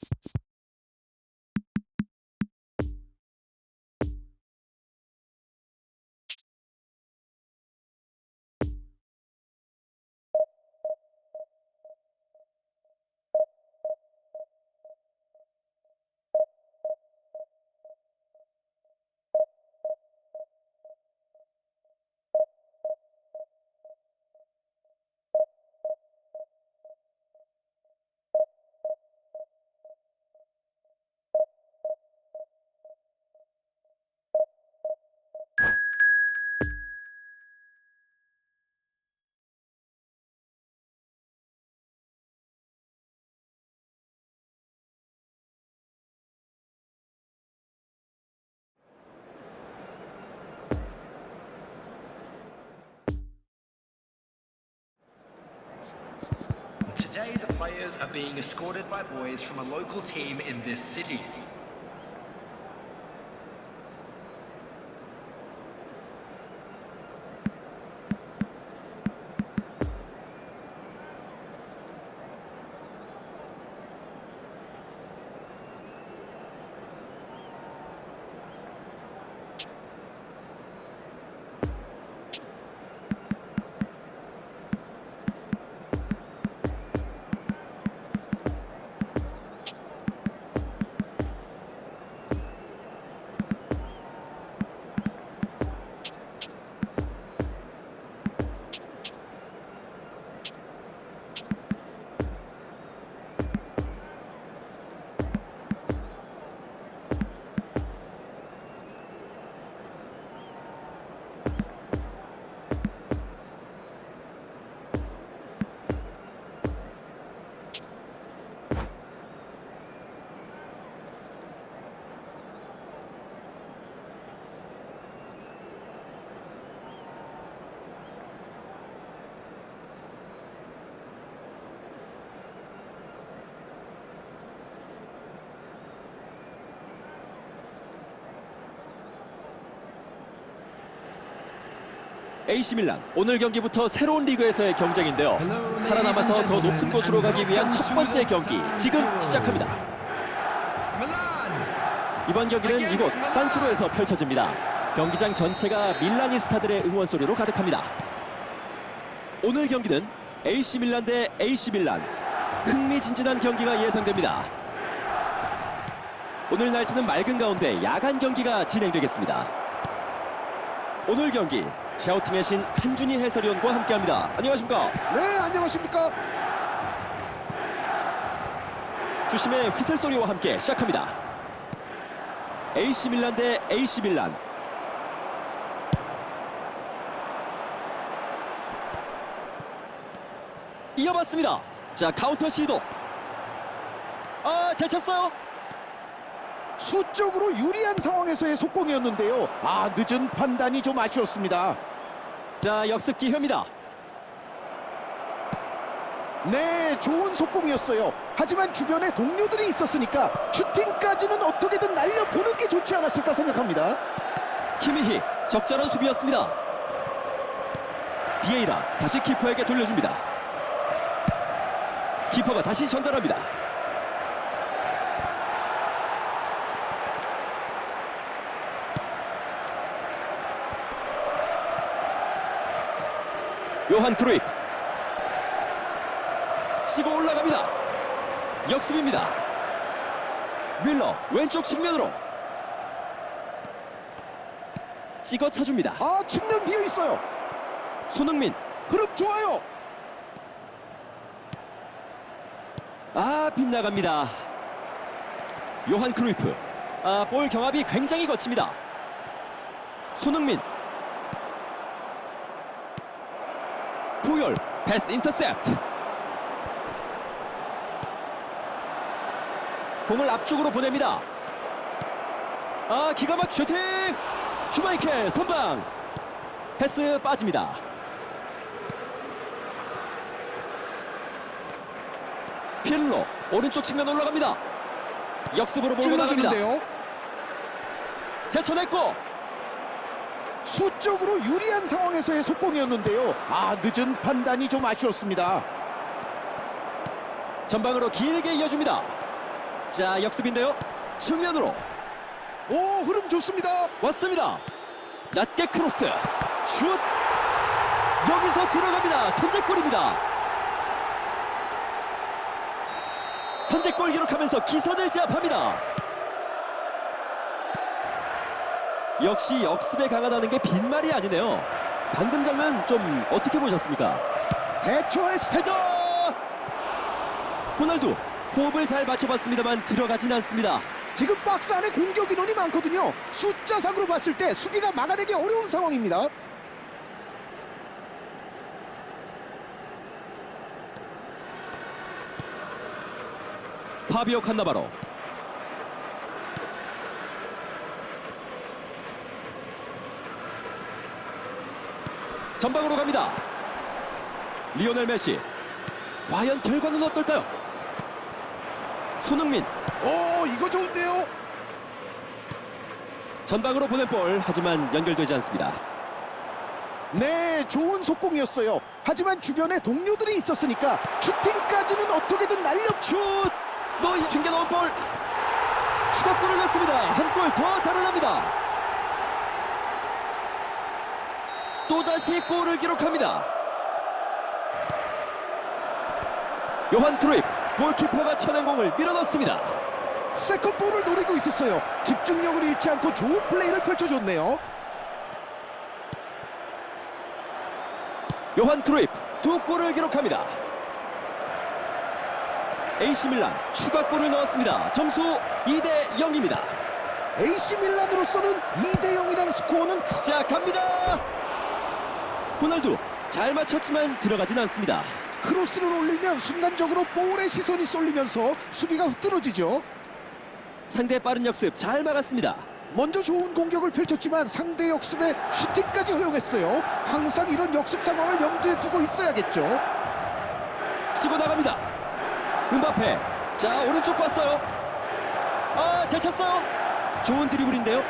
you Today, the players are being escorted by boys from a local team in this city. AC 밀란 오늘 경기부터 새로운 리그에서의 경쟁인데요. 살아남아서 더 높은 곳으로 가기 위한 첫 번째 경기 지금 시작합니다. 이번 경기는 이곳 산시로에서 펼쳐집니다. 경기장 전체가 밀라니 스타들의 응원 소리로 가득합니다. 오늘 경기는 AC 밀란 대 AC 밀란 흥미진진한 경기가 예상됩니다. 오늘 날씨는 맑은 가운데 야간 경기가 진행되겠습니다. 오늘 경기 샤우팅의 신 한준희 해설위원과 함께합니다. 안녕하십니까? 네, 안녕하십니까? 주심의 휘슬 소리와 함께 시작합니다. AC 밀란 대 AC 밀란. 이어봤습니다. 자 카운터 시도. 아, 잘 찼어요. 수적으로 유리한 상황에서의 속공이었는데요. 아, 늦은 판단이 좀 아쉬웠습니다. 자 역습 기회입니다. 네, 좋은 속공이었어요. 하지만 주변에 동료들이 있었으니까 슈팅까지는 어떻게든 날려보는 게 좋지 않았을까 생각합니다. 키미히 적절한 수비였습니다. 비에이라 다시 키퍼에게 돌려줍니다. 키퍼가 다시 전달합니다. 요한 크루이프 치고 올라갑니다. 역습입니다. 밀러 왼쪽 측면으로 찍어 차줍니다. 아, 측면 비어 있어요. 손흥민 흐름 좋아요. 아 빗나갑니다. 요한 크루이프 아, 볼 경합이 굉장히 거칩니다. 손흥민 부열 패스 인터셉트 공을 앞쪽으로 보냅니다. 아 기가 막 슈팅 슈마이켈 선방 패스 빠집니다. 필로 오른쪽 측면 올라갑니다. 역습으로 몰고 나갑니다. 제쳐냈고 수적으로 유리한 상황에서의 속공이었는데요. 아, 늦은 판단이 좀 아쉬웠습니다. 전방으로 길게 이어줍니다. 자 역습인데요. 측면으로 오 흐름 좋습니다. 왔습니다. 낮게 크로스 슛 여기서 들어갑니다. 선제골입니다. 선제골 기록하면서 기선을 제압합니다. 역시 역습에 강하다는 게 빈말이 아니네요. 방금 장면 좀 어떻게 보셨습니까? 대처할 스 헤더! 호날두 호흡을 잘 맞춰봤습니다만 들어가진 않습니다. 지금 박스 안에 공격 인원이 많거든요. 숫자상으로 봤을 때 수비가 막아내기 어려운 상황입니다. 파비오 칸나바로 전방으로 갑니다 리오넬 메시 과연 결과는 어떨까요? 손흥민 오 이거 좋은데요. 전방으로 보낸 볼 하지만 연결되지 않습니다 네, 좋은 속공이었어요. 하지만 주변에 동료들이 있었으니까 슈팅까지는 어떻게든 날려 슛! 너이 튕겨 넣은 볼 추가골을 넣습니다 한 골 더 달아납니다 또다시 골을 기록합니다. 요한 크루이프 골키퍼가 쳐낸 공을 밀어넣습니다. 세컨볼을 노리고 있었어요. 집중력을 잃지 않고 좋은 플레이를 펼쳐줬네요. 요한 크루이프 두 골을 기록합니다. AC 밀란 추가골을 넣었습니다. 점수 2대 0입니다. AC 밀란으로서는 2대 0이라는 스코어는 자 갑니다 호날두 잘 맞췄지만 들어가진 않습니다 크로스를 올리면 순간적으로 볼에 시선이 쏠리면서 수비가 흐트러지죠. 상대 빠른 역습 잘 막았습니다 먼저 좋은 공격을 펼쳤지만 상대 역습에 슈팅까지 허용했어요. 항상 이런 역습 상황을 염두에 두고 있어야겠죠. 치고 나갑니다 은바페 자 오른쪽 봤어요 아잘 찼어요 좋은 드리블인데요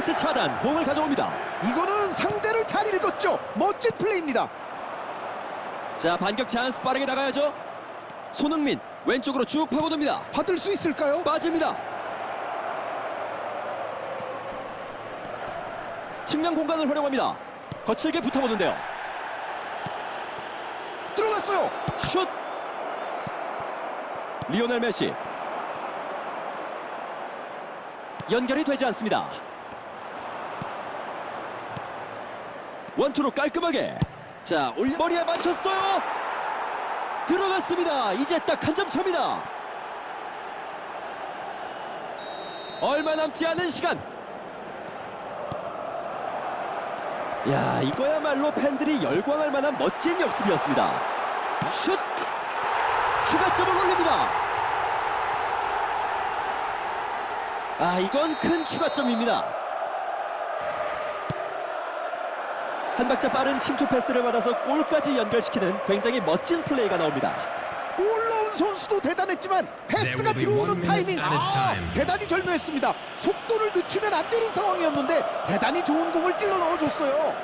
패스 차단 공을 가져옵니다. 이거는 상대를 잘 읽었죠. 멋진 플레이입니다. 자 반격 찬스 빠르게 나가야죠. 손흥민 왼쪽으로 쭉 파고듭니다. 받을 수 있을까요? 빠집니다. 측면 공간을 활용합니다. 거칠게 붙어보는데요. 들어갔어요. 슛! 리오넬 메시. 연결이 되지 않습니다 원투로 깔끔하게. 자 올려 머리에 맞췄어요. 들어갔습니다. 이제 딱 한 점 차입니다. 얼마 남지 않은 시간. 야 이거야말로 팬들이 열광할 만한 멋진 역습이었습니다. 슛! 추가점을 올립니다. 아 이건 큰 추가점입니다 한 박자 빠른 침투 패스를 받아서 골까지 연결시키는 굉장히 멋진 플레이가 나옵니다 올라온 선수도 대단했지만 패스가 be 들어오는 타이밍 아. 대단히 절묘했습니다. 속도를 늦추면 안 되는 상황이었는데 대단히 좋은 공을 찔러 넣어줬어요.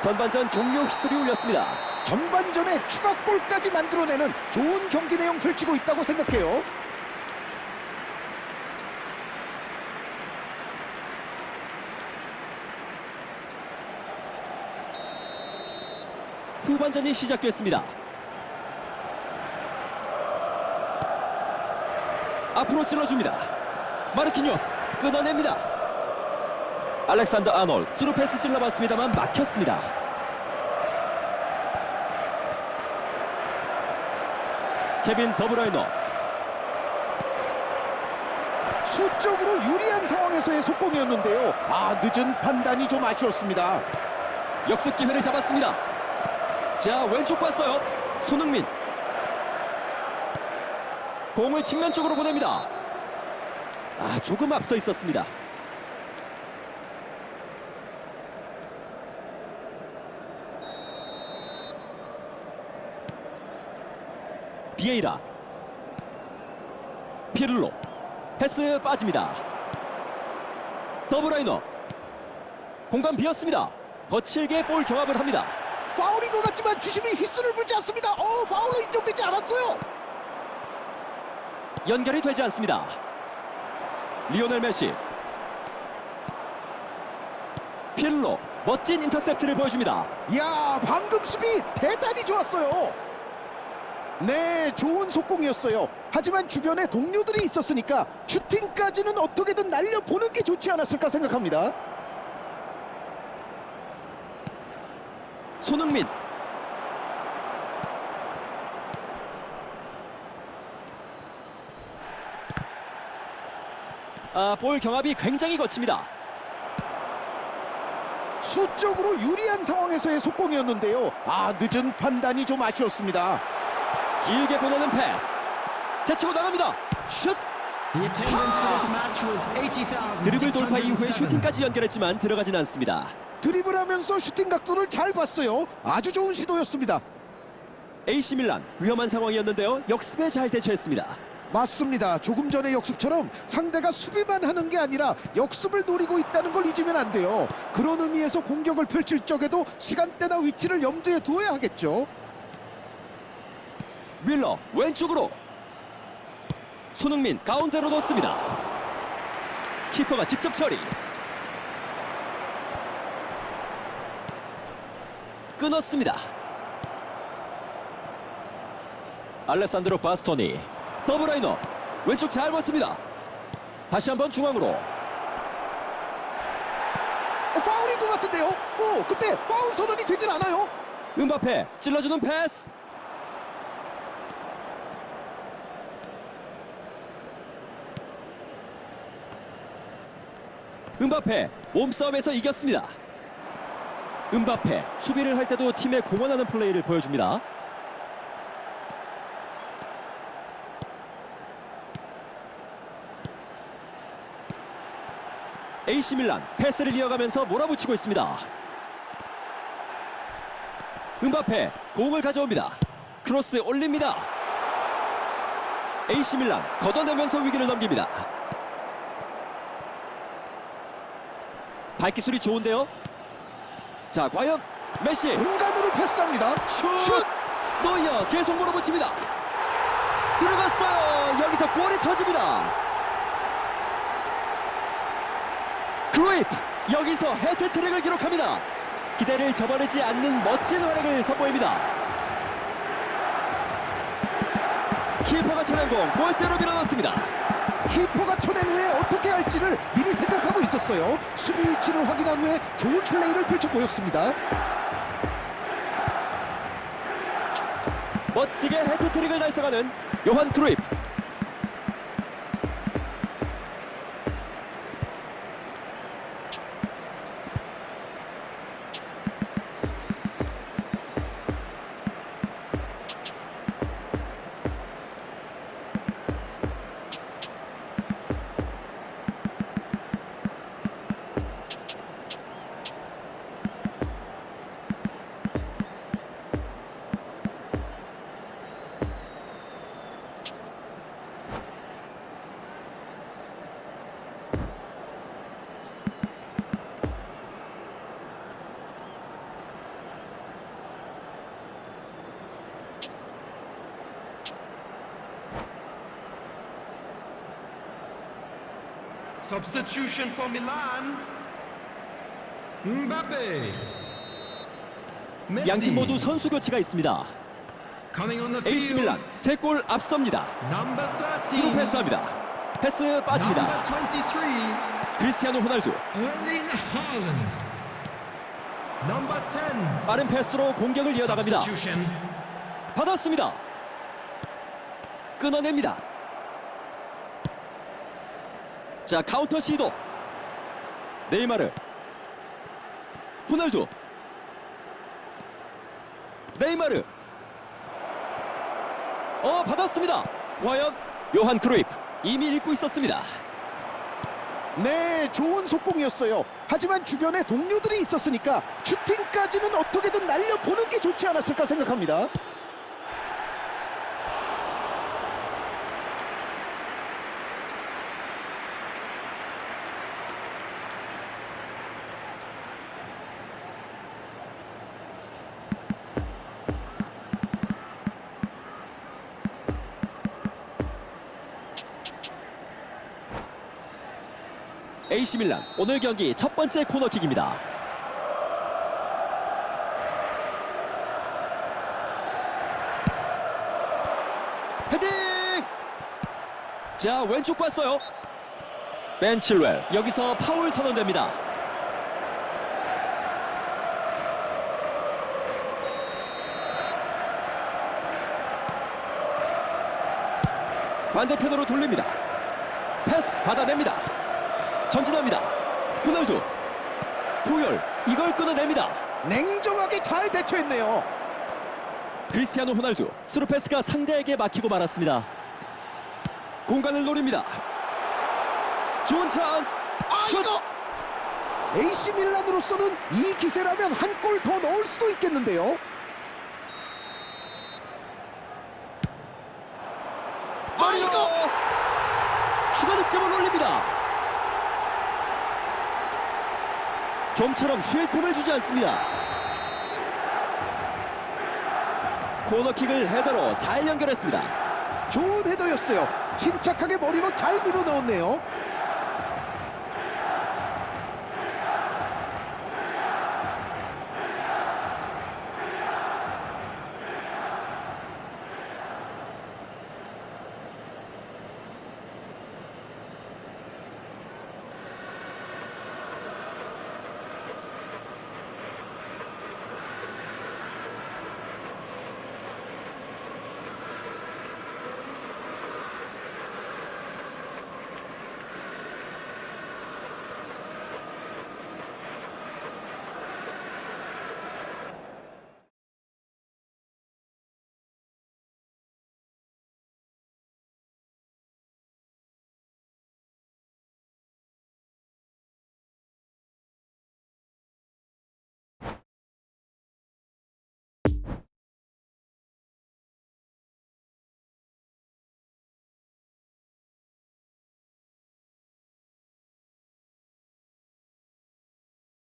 전반전 종료 휘슬이 울렸습니다 전반전에 추가골까지 만들어내는 좋은 경기 내용 펼치고 있다고 생각해요. 후반전이 시작됐습니다. 앞으로 찔러줍니다. 마르키뉴스 끊어냅니다. 알렉산더 아놀 스루 패스 찔러봤습니다만 막혔습니다. 케빈 더브라이너 수적으로 유리한 상황에서의 속공이었는데요. 아 늦은 판단이 좀 아쉬웠습니다. 역습 기회를 잡았습니다. 자 왼쪽 봤어요. 손흥민 공을 측면 쪽으로 보냅니다. 아 조금 앞서 있었습니다. 비에이라 피를로 패스 빠집니다. 더블라이너 공간 비었습니다. 거칠게 볼 경합을 합니다. 파울인 것 같지만 주심이 휘슬을 불지 않습니다. 어, 파울로 인정되지 않았어요. 연결이 되지 않습니다. 리오넬 메시. 필로 멋진 인터셉트를 보여줍니다. 이야, 방금 수비 대단히 좋았어요. 네, 좋은 속공이었어요. 하지만 주변에 동료들이 있었으니까 슈팅까지는 어떻게든 날려보는 게 좋지 않았을까 생각합니다. 손흥민. 아, 볼 경합이 굉장히 거칩니다. 수적으로 유리한 상황에서의 속공이었는데요. 아, 늦은 판단이 좀 아쉬웠습니다. 길게 보내는 패스. 제치고 나갑니다. 슛! The attendance for this match was 80,000. 드리블 돌파 이후에 슈팅까지 연결했지만 들어가진 않습니다. 드리블하면서 슈팅 각도를 잘 봤어요. 아주 좋은 시도였습니다. AC 밀란 위험한 상황이었는데요. 역습에 잘 대처했습니다. 맞습니다. 조금 전의 역습처럼 상대가 수비만 하는 게 아니라 역습을 노리고 있다는 걸 잊으면 안 돼요. 그런 의미에서 공격을 펼칠 적에도 시간대나 위치를 염두에 두어야 하겠죠. 밀러 왼쪽으로 손흥민 가운데로 넣습니다. 키퍼가 직접 처리. 끊었습니다. 알레산드로 바스토니 더블라이너 왼쪽 잘 봤습니다. 다시 한번 중앙으로 어, 파울인 것 같은데요. 오, 그때 파울 선언이 되질 않아요. 음바페 찔러주는 패스. 음바페 몸싸움에서 이겼습니다. 음바페 수비를 할 때도 팀에 공헌하는 플레이를 보여줍니다. AC 밀란 패스를 이어가면서 몰아붙이고 있습니다. 음바페 공을 가져옵니다. 크로스 올립니다. AC 밀란 걷어내면서 위기를 넘깁니다. 발기술이 좋은데요. 자, 과연 메시 공간으로 패스합니다. 슛! 슛! 노이어 계속 몰아붙입니다. 들어갔어요. 여기서 골이 터집니다. 그루이프 여기서 헤트트릭을 기록합니다. 기대를 저버리지 않는 멋진 활약을 선보입니다. 키퍼가 차는 공 골대로 밀어넣습니다. 키퍼가 쳐낸 후에 어떻게 할지를 미리 생각하고 있었어요. 수비 위치를 확인한 후에 좋은 플레이를 펼쳐 보였습니다. 멋지게 헤트트릭을 달성하는 요한 크루이프. Substitution for Milan. Mbappe. 양팀 모두 선수 교체가 있습니다. coming on the AC. 밀란 세골 앞섭니다. Number 13. 스루 패스합니다. 패스 빠집니다. Number 23. 크리스티아노 호날두 Erling Haaland. Number 10. 빠른 패스로 공격을 이어나갑니다. 받았습니다. 끊어냅니다. 자 카운터 시도. 네이마르. 호날두. 네이마르. 어 받았습니다. 과연 요한 크루이프 이미 읽고 있었습니다. 네, 좋은 속공이었어요. 하지만 주변에 동료들이 있었으니까 슈팅까지는 어떻게든 날려보는 게 좋지 않았을까 생각합니다. AC 밀란 오늘 경기 첫 번째 코너킥입니다. 헤딩! 자 왼쪽 봤어요. 벤 칠웰 여기서 파울 선언됩니다. 반대편으로 돌립니다. 패스 받아냅니다. 전진합니다. 호날두 부열 이걸 끊어냅니다. 냉정하게 잘 대처했네요. 크리스티아노 호날두 스루 패스가 상대에게 막히고 말았습니다. 공간을 노립니다. 좋은 찬스. 아 슛! 이거 AC 밀란으로서는 이 기세라면 한 골 더 넣을 수도 있겠는데요. 아 이거 추가 득점을 올립니다. 좀처럼 쉴 틈을 주지 않습니다. 코너킥을 헤더로 잘 연결했습니다. 좋은 헤더였어요. 침착하게 머리로 잘 밀어 넣었네요.